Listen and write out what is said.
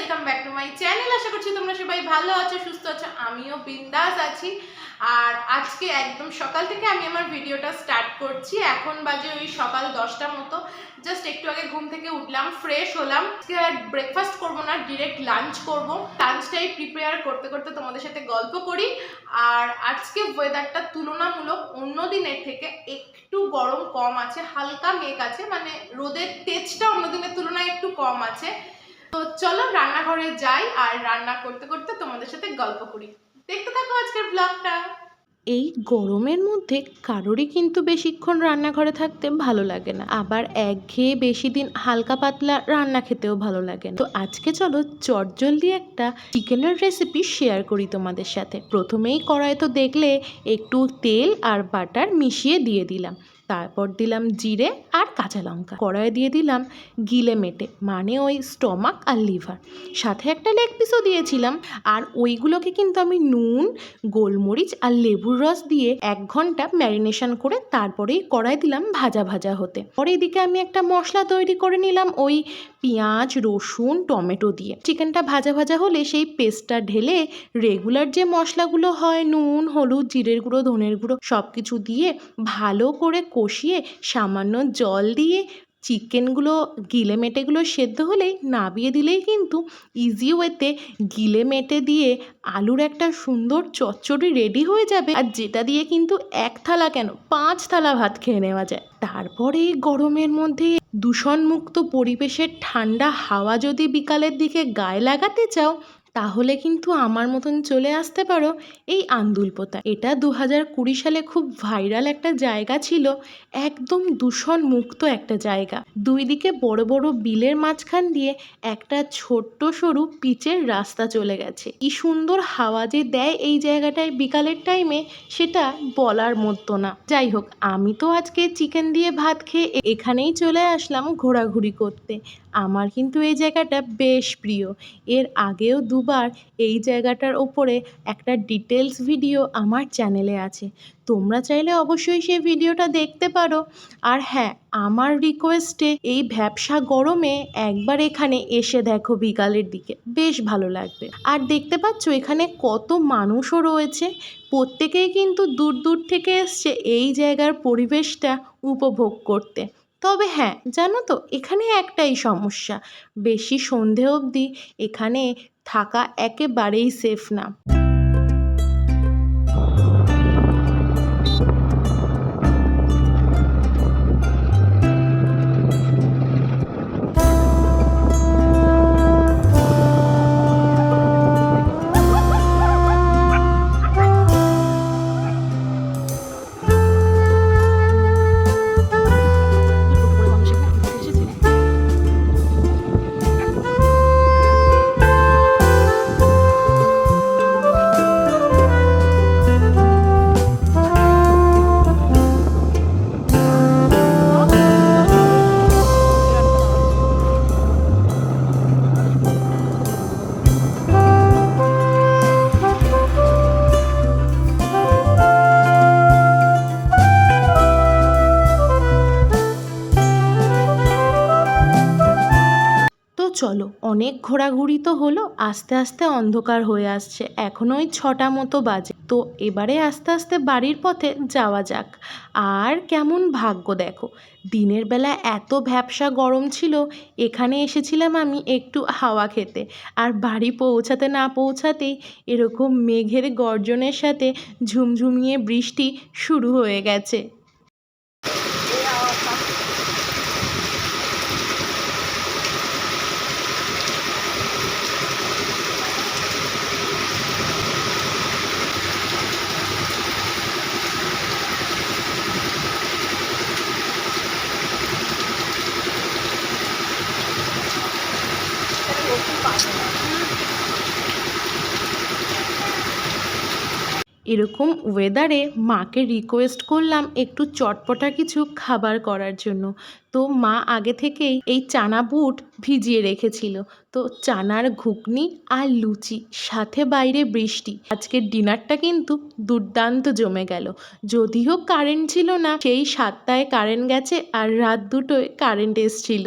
Welcome back to my channel আশা করছি তোমরা সবাই ভালো আছো, সুস্থ আছো। আমিও বিন্দাস আছি। আর আজকে একদম সকাল থেকে আমি আমার ভিডিওটা স্টার্ট করছি। এখন বাজে ওই সকাল দশটা মতো। জাস্ট একটু আগে ঘুম থেকে উঠলাম ফ্রেশ হলাম। আজকে আর ব্রেকফাস্ট করব না ডিরেক্ট লাঞ্চ করব। লাঞ্চটাই প্রিপেয়ার করতে করতে তোমাদের সাথে গল্প করি। আর আজকে ওয়েদারটা তুলনামূলক অন্য দিনের থেকে একটু গরম কম আছে, হালকা মেঘ আছে। মানে রোদের তেজটা অন্য দিনের তুলনায় একটু কম আছে। তো চলো রান্নাঘরে যাই আর রান্না করতে করতে তোমাদের সাথে গল্প করি। দেখতে থাকো আজকের ব্লগটা এই গরমের মধ্যে কারোরই কিন্তু বেশিক্ষণ রান্নাঘরে থাকতে ভালো লাগে না। আবার একঘেয়ে বেশি দিন হালকা পাতলা রান্না খেতেও ভালো লাগে না। তো আজকে চলো চটজলদি একটা চিকেনের রেসিপি শেয়ার করি তোমাদের সাথে। প্রথমেই কড়াই তো দেখলে একটু তেল আর বাটার মিশিয়ে দিয়ে দিলাম। তারপর দিলাম জিরে আর কাঁচা লঙ্কা। কড়াইয়ে দিয়ে দিলাম গিলে মেটে মানে ওই স্টমাক আর লিভার। সাথে একটা লেগ পিসও দিয়েছিলাম, আর ওইগুলোকে কিন্তু আমি নুন, গোলমরিচ আর লেবুর রস দিয়ে এক ঘণ্টা ম্যারিনেশন করে তারপরেই কড়াই দিলাম ভাজা ভাজা হতে। পরে এদিকে আমি একটা মশলা তৈরি করে নিলাম ওই পেঁয়াজ, রসুন, টমেটো দিয়ে। চিকেনটা ভাজা ভাজা হলে সেই পেস্টটা ঢেলে রেগুলার যে মশলাগুলো হয়, নুন, হলুদ, জিরের গুঁড়ো, ধনের গুঁড়ো সব কিছু দিয়ে ভালো করে কষিয়ে সামান্য জল দিয়ে চিকেনগুলো, গিলে মেটেগুলো সেদ্ধ হলেই, নাবিয়ে দিলেই কিন্তু ইজি ওয়েতে গিলে মেটে দিয়ে আলুর একটা সুন্দর চচ্চড়ি রেডি হয়ে যাবে। আর যেটা দিয়ে কিন্তু এক থালা কেন, পাঁচ থালা ভাত খেয়ে নেওয়া যায়। তারপরে গরমের মধ্যে দূষণমুক্ত পরিবেশের ঠান্ডা হাওয়া যদি বিকালের দিকে গায়ে লাগাতে চাও তাহলে কিন্তু আমার মতন চলে আসতে পারো এই আন্দুলপোতা। এটা দু হাজার কুড়ি সালে খুব ভাইরাল একটা জায়গা ছিল, একদম দূষণ মুক্ত একটা জায়গা। দুই দিকে বড় বড় বিলের মাঝখান দিয়ে একটা ছোট্ট সরু পিচের রাস্তা চলে গেছে। কি সুন্দর হাওয়া যে দেয় এই জায়গাটায় বিকালের টাইমে সেটা বলার মতো না। যাই হোক, আমি তো আজকে চিকেন দিয়ে ভাত খেয়ে এখানেই চলে আসলাম ঘোরাঘুরি করতে। আমার কিন্তু এই জায়গাটা বেশ প্রিয়। এর আগেও দুবার এই জায়গাটার ওপরে একটা ডিটেলস ভিডিও আমার চ্যানেলে আছে। তোমরা চাইলে অবশ্যই সেই ভিডিওটা দেখতে পারো। আর হ্যাঁ আমার রিকোয়েস্টে এই ভ্যাবসা গরমে একবার এখানে এসে দেখো বিকালের দিকে। বেশ ভালো লাগবে। আর দেখতে পাচ্ছ, এখানে কত মানুষও রয়েছে। প্রত্যেকেই কিন্তু দূর দূর থেকে এসছে এই জায়গার পরিবেশটা উপভোগ করতে। তবে হ্যাঁ জানো তো, এখানে একটাই সমস্যা। বেশি সন্ধে অবধি এখানে থাকা একেবারেই সেফ না। চলো। অনেক ঘোরাঘুরি তো হলো, আস্তে আস্তে অন্ধকার হয়ে আসছে। এখন ওই ছটা মতো বাজে। তো এবারে আস্তে আস্তে বাড়ির পথে যাওয়া যাক। আর কেমন ভাগ্য দেখো। দিনের বেলা এত ভ্যাবসা গরম ছিল, এখানে এসেছিলাম আমি একটু হাওয়া খেতে। আর বাড়ি পৌঁছাতে না পৌঁছাতেই এরকম মেঘের গর্জনের সাথে ঝুমঝুমিয়ে বৃষ্টি শুরু হয়ে গেছে। এরকম ওয়েদারে মাকে রিকোয়েস্ট করলাম একটু চটপটা কিছু খাবার করার জন্য। তো মা আগে থেকেই এই চানা বুট ভিজিয়ে রেখেছিল। তো চানার ঘুগনি আর লুচি, সাথে বাইরে বৃষ্টি। আজকের ডিনারটা কিন্তু দুর্দান্ত জমে গেল। যদিও কারেন্ট ছিল না, সেই সাতটায় কারেন্ট গেছে আর রাত দুটোয় কারেন্ট এসছিল।